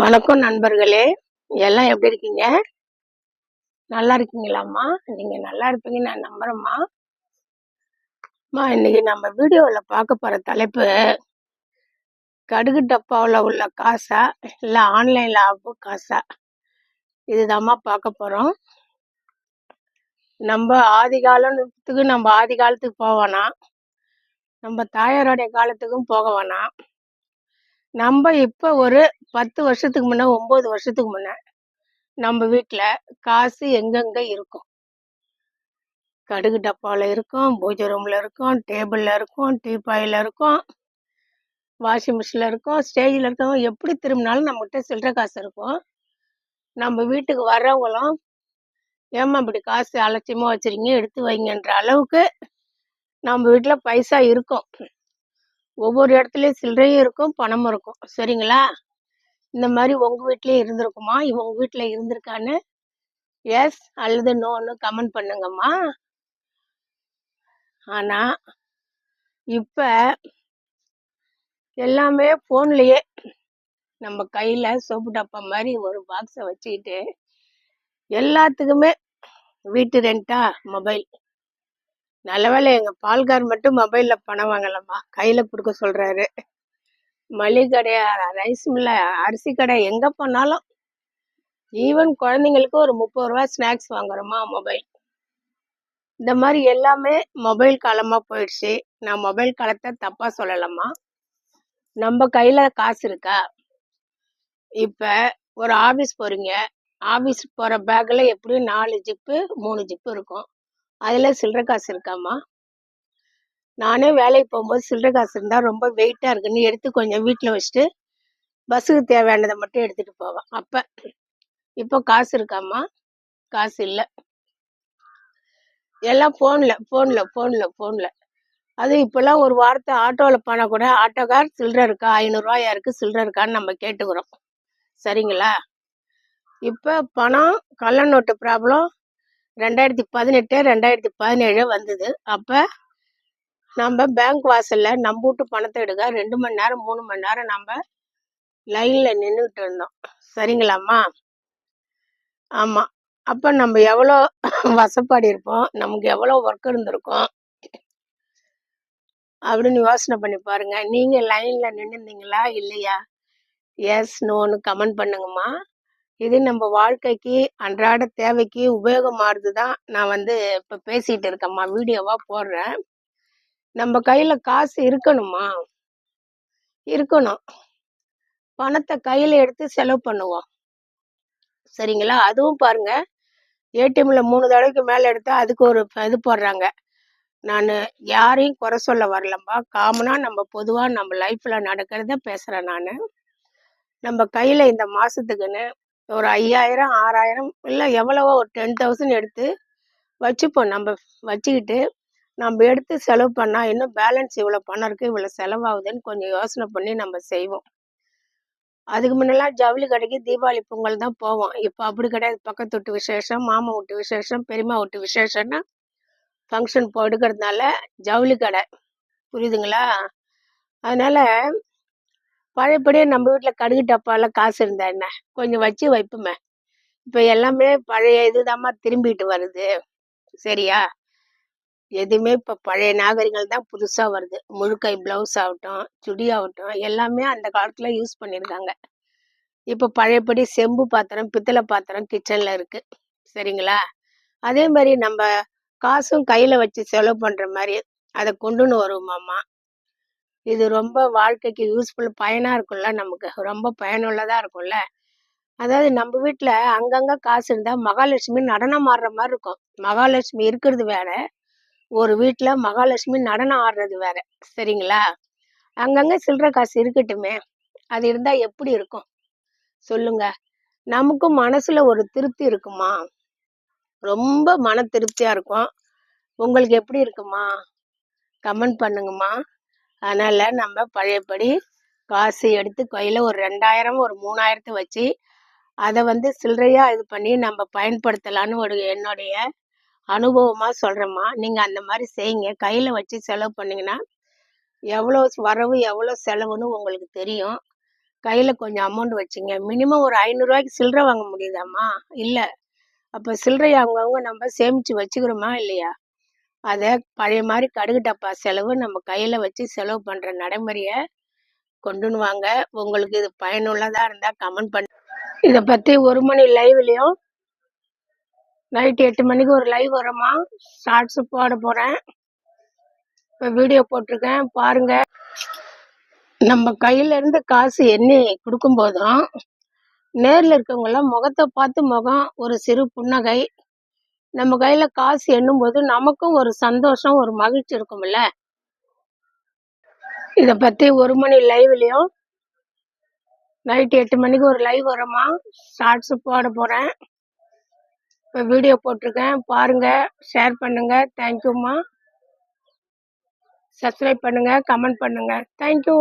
வணக்கம் நண்பர்களே. எல்லாம் எப்படி இருக்கீங்க? நல்லா இருக்கீங்களாம்மா? நீங்க நல்லா இருப்பீங்கன்னு நான் நம்புறேம்மா. அம்மா இன்னைக்கு நம்ம வீடியோவில் பார்க்க போற தலைப்பு கடுகு டப்பாவில் உள்ள காசா இல்லை ஆன்லைனில் ஆப்பு காசா? இதுதாம்மா பார்க்க போகிறோம் நம்ம ஆதி காலத்துக்கு நம்ம ஆதி காலத்துக்கு போவோனா நம்ம தாயாரோடைய காலத்துக்கும் போக வேணாம். நம்ம இப்போ ஒரு பத்து வருஷத்துக்கு முன்னே ஒம்பது வருஷத்துக்கு முன்னே நம்ம வீட்டில் காசு எங்கெங்கே இருக்கும்? கடுகு டப்பாவில் இருக்கும் பூஜை ரூமில் இருக்கும் டேபிளில் இருக்கும் டீப்பாயில் இருக்கும் வாஷிங் மிஷினில் இருக்கும் ஸ்டேஜில் இருக்கவங்க எப்படி திரும்பினாலும் நம்மகிட்ட சில்லற காசு இருக்கும். நம்ம வீட்டுக்கு வர்றவங்களும் ஏம்மா இப்படி காசு அலட்சியமாக வச்சுருங்க எடுத்து வைங்கன்ற அளவுக்கு நம்ம வீட்டில் பைசா இருக்கும். ஒவ்வொரு இடத்துலையும் சில்லறையும் இருக்கும் பணமும் இருக்கும். சரிங்களா? இந்த மாதிரி உங்கள் வீட்லயும் இருந்திருக்குமா? இவங்க வீட்டில் இருந்திருக்கான்னு? எஸ் அல்லது நோன்னு கமெண்ட் பண்ணுங்கம்மா. ஆனால் இப்போ எல்லாமே ஃபோன்லேயே நம்ம கையில் சோப்பு டப்பா மாதிரி ஒரு பாக்ஸை வச்சுக்கிட்டு எல்லாத்துக்குமே வீட்டு ரெண்டா மொபைல் நல்லவேளை எங்க பால்கார் மட்டும் மொபைல்ல பணம் வாங்கலம்மா. கையில கொடுக்க சொல்றாரு. மளிகை கடையா ரைஸ் மில்ல அரிசி கடை எங்க போனாலும் ஈவன் குழந்தைங்களுக்கு ஒரு முப்பது ரூபா ஸ்நாக்ஸ் வாங்குறோமா மொபைல். இந்த மாதிரி எல்லாமே மொபைல் காலமா போயிடுச்சு. நான் மொபைல் காலத்தை தப்பா சொல்லலாமா நம்ம கையில காசு இருக்கா? இப்ப ஒரு ஆபீஸ் போறீங்க. ஆபீஸ் போற பேக்ல எப்படியும் நாலு ஜிப்பு மூணு ஜிப்பு இருக்கும். அதில் சில்லற காசு இருக்காமா நானே வேலைக்கு போகும்போது சில்லற காசு இருந்தால் ரொம்ப வெயிட்டாக இருக்குன்னு எடுத்து கொஞ்சம் வீட்டில் வச்சுட்டு பஸ்ஸுக்கு தேவையானதை மட்டும் எடுத்துகிட்டு போவேன் அப்போ இப்போ காசு இருக்காமா காசு இல்லை. எல்லாம் ஃபோனில் ஃபோனில் ஃபோனில் ஃபோனில் அது இப்போல்லாம் ஒரு வாரத்தை ஆட்டோவில் போனால் கூட ஆட்டோக்கார் சில்லற இருக்கா? ஐநூறுரூவாயா இருக்குது சில்லற இருக்கான்னு நம்ம கேட்டுக்கிறோம். சரிங்களா? இப்போ பணம் கள்ள நோட்டு ப்ராப்ளம் ரெண்டாயிரத்தி பதினெட்டு ரெண்டாயிரத்தி பதினேழு வந்தது. அப்போ நம்ம பேங்க் வாசலில் நம்ம வீட்டு பணத்தை எடுக்க ரெண்டு மணி நேரம் மூணு மணி நேரம் நம்ம லைனில் நின்றுக்கிட்டு இருந்தோம். சரிங்களாம்மா? ஆமாம் அப்போ நம்ம எவ்வளோ வசப்பாடி இருப்போம்? நமக்கு எவ்வளோ ஒர்க் இருந்திருக்கும்? அப்படின்னு யோசனை பண்ணி பாருங்க. நீங்கள் லைனில் நின்றுந்தீங்களா இல்லையா? எஸ் நோன்னு கமெண்ட் பண்ணுங்கம்மா. இது நம்ம வாழ்க்கைக்கு அன்றாட தேவைக்கு உபயோகமாகிறது தான் நான் வந்து இப்போ பேசிகிட்டு இருக்கேம்மா வீடியோவாக போடுறேன். நம்ம கையில் காசு இருக்கணுமா? இருக்கணும். பணத்தை கையில் எடுத்து செலவு பண்ணுவோம். சரிங்களா? அதுவும் பாருங்க ஏடிஎம்ல மூணு தடவைக்கு மேலே எடுத்தா அதுக்கு ஒரு இது போடுறாங்க. நான் யாரையும் குறை சொல்ல வரலம்பா. காமனாக நம்ம பொதுவாக நம்ம லைஃப்பில் நடக்கிறத பேசுகிறேன் நான். நம்ம கையில் இந்த மாதத்துக்குன்னு ஒரு ஐயாயிரம் ஆறாயிரம் இல்லை எவ்வளவோ ஒரு டென் தௌசண்ட் எடுத்து வச்சுப்போம். நம்ம வச்சுக்கிட்டு நம்ம எடுத்து செலவு பண்ணால் இன்னும் பேலன்ஸ் இவ்வளோ பணம் இருக்குது இவ்வளோ செலவாகுதுன்னு கொஞ்சம் யோசனை பண்ணி நம்ம செய்வோம். அதுக்கு முன்னெல்லாம் ஜவுளி கடைக்கு தீபாவளி பொங்கல் தான் போவோம். இப்போ அப்படி கிடையாது. பக்கத்து வீட்டு விசேஷம் மாமா வீட்டு விசேஷம் பெரியம்மா வீட்டு விசேஷம்னா ஃபங்க்ஷன் போடுக்கிறதுனால எடுக்கிறதுனால ஜவுளி கடை. புரியுதுங்களா? அதனால பழையபடியே நம்ம வீட்டில் கடுகு டப்பாலாம் காசு இருந்தா என்ன? கொஞ்சம் வச்சு வைப்போமே. இப்போ எல்லாமே பழைய இதுதாம்மா திரும்பிட்டு வருது. சரியா? எதுவுமே இப்போ பழைய நாகரிகங்கள் தான் புதுசாக வருது. முழுக்கை ப்ளவுஸ் ஆகட்டும் சுடி ஆகட்டும் எல்லாமே அந்த காலத்தில் யூஸ் பண்ணியிருக்காங்க. இப்போ பழையபடி செம்பு பாத்திரம் பித்தளை பாத்திரம் கிச்சனில் இருக்குது சரிங்களா? அதே மாதிரி நம்ம காசும் கையில் வச்சு செலவு பண்ணுற மாதிரி அதை கொண்டுன்னு வருவோமாம்மா. இது ரொம்ப வாழ்க்கைக்கு யூஸ்ஃபுல் பயனாக இருக்கும்ல நமக்கு. ரொம்ப பயனுள்ளதாக இருக்கும்ல. அதாவது நம்ம வீட்டில் அங்கங்கே காசு இருந்தால் மகாலட்சுமி நடனம் ஆடுற மாதிரி இருக்கும். மகாலட்சுமி இருக்கிறது வேற. ஒரு வீட்டில் மகாலட்சுமி நடனம் ஆடுறது வேற. சரிங்களா? அங்கங்க சில்லற காசு இருக்கட்டுமே. அது இருந்தா எப்படி இருக்கும்? சொல்லுங்க. நமக்கும் மனசுல ஒரு திருப்தி இருக்குமா? ரொம்ப மன திருப்தியா இருக்கும். உங்களுக்கு எப்படி இருக்குமா? கமெண்ட் பண்ணுங்கம்மா. அதனால் நம்ம பழையபடி காசு எடுத்து கையில் ஒரு ரெண்டாயிரம் ஒரு மூணாயிரத்து வச்சு அதை வந்து சில்லறையாக இது பண்ணி நம்ம பயன்படுத்தலான்னு ஒரு என்னுடைய அனுபவமாக சொல்கிறேம்மா நீங்கள் அந்த மாதிரி செய்யுங்க. கையில் வச்சு செலவு பண்ணிங்கன்னா எவ்வளோ வரவு எவ்வளோ செலவுன்னு உங்களுக்கு தெரியும். கையில் கொஞ்சம் அமௌண்ட் வச்சுங்க. மினிமம் ஒரு ஐநூறுரூவாய்க்கு சில்லறை வாங்க முடியுதாம்மா? இல்லை. அப்போ சில்லறை அவங்கவுங்க நம்ம சேமித்து வச்சுக்கிறோமா இல்லையா? அதை பழைய மாதிரி கடுகு டப்பா செலவு நம்ம கையில் வச்சு செலவு பண்ணுற நடைமுறையை கொண்டுன்னு வாங்க உங்களுக்கு இது பயனுள்ளதாக இருந்தால் கமெண்ட் பண்ண. இதை பற்றி ஒரு மணி லைவ்லேயும் நைட்டு எட்டு மணிக்கு ஒரு லைவ் வருமா? ஷார்ட்ஸு போட போகிறேன் இப்போ வீடியோ போட்டிருக்கேன். பாருங்கள் நம்ம கையிலேருந்து காசு எண்ணி கொடுக்கும்போதும் நேரில் இருக்கவங்களாம் முகத்தை பார்த்து முகம் ஒரு சிறு புன்னகை. நம்ம கையில காசு எண்ணும் போது நமக்கும் ஒரு சந்தோஷம் ஒரு மகிழ்ச்சி இருக்கும்ல? இத பத்தி ஒரு மணி லைவ்லயும் நைட் எட்டு மணிக்கு ஒரு லைவ் வரமா? ஷார்ட்ஸ் போட போறேன். இப்போ வீடியோ போட்டிருக்கேன். பாருங்க ஷேர் பண்ணுங்க. தேங்க்யூம்மா சப்ஸ்கிரைப் பண்ணுங்க கமெண்ட் பண்ணுங்க. தேங்க்யூ